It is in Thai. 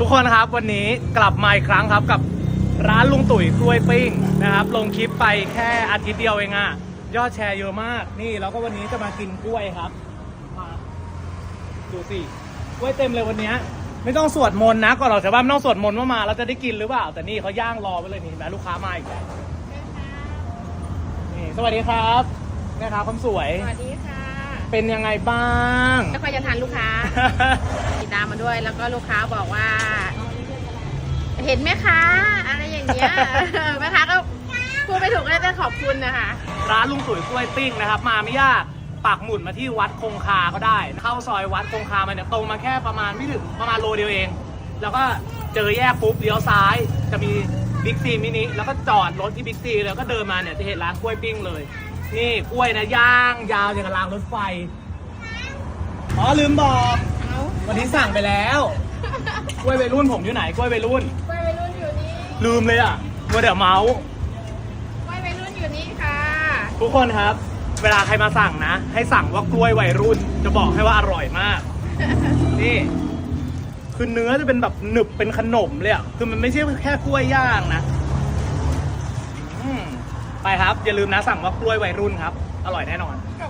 ทุกคนครับวันนี้กลับมาอีกครั้งครับกับร้านลุงตุ๋ยกล้วยปิ้งนะครับ ลงคลิปไปแค่อาทิตย์เดียวเองอะยอดแชร์เยอะมากนี่แล้วก็วันนี้จะมากินกล้วยครับมาดูสิกล้วยเต็มเลยวันเนี้ยไม่ต้องสวดมนต์นะก่อนออกจากบ้านไม่ต้องสวดมนต์ว่ามาเราจะได้กินหรือเปล่า แต่นี่เขาย่างรอไปเลยนี่เห็นไหมลูกค้ามาอีกแล้วนี่สวัสดีครับแม่ค้าคนสวย สวัสดีค่ะ เป็นยังไงบ้าง แล้วก็จะทานลูกค้าติ ดตามมาด้วย แล้วก็ลูกค้าบอกว่า เห็นไหมคะอะไรอย่างเงี้ยแม่ค้าก็พูดไม่ถูกก็จะขอบคุณนะคะ ร้านลุงตุ๋ยกล้วยปิ้งนะครับ มาไม่ยากปักหมุดมาที่วัดคงคาก็ได้ เข้าซอยวัดคงคามาเนี่ยตรงมาแค่ประมาณไม่ถึงประมาณโลเดียวเอง แล้วก็เจอแยกปุ๊บเลี้ยวซ้ายจะมีบิ๊กซีมินิแล้วก็จอดรถที่บิ๊กซีแล้วก็เดินมาเนี่ยจะเห็นร้านกล้วยปิ้งเลย นี่กล้วยนะย่างยาวอย่างกับรางรถไฟอ๋อลืมบอกเอา วันนี้สั่งไปแล้วกล้วยวัยรุ่นผมอยู่ไหนกล้วยวัยรุ่น กล้วยวัยรุ่นอยู่นี่ลืมเลยอะมัวเดี๋ยวเมาส์กล้วยวัยรุ่นอยู่นี่ค่ะ ทุกคนครับ เวลาใครมาสั่งนะ ให้สั่งว่ากล้วยวัยรุ่น จะบอกให้ว่าอร่อยมาก นี่ คือเนื้อจะเป็นแบบหนึบเป็นขนมเลยอะคือมันไม่ใช่แค่กล้วยย่างนะอืมไปครับ อย่าลืมนะสั่งว่ากล้วยวัยรุ่นครับ อร่อยแน่นอน ขอบคุณ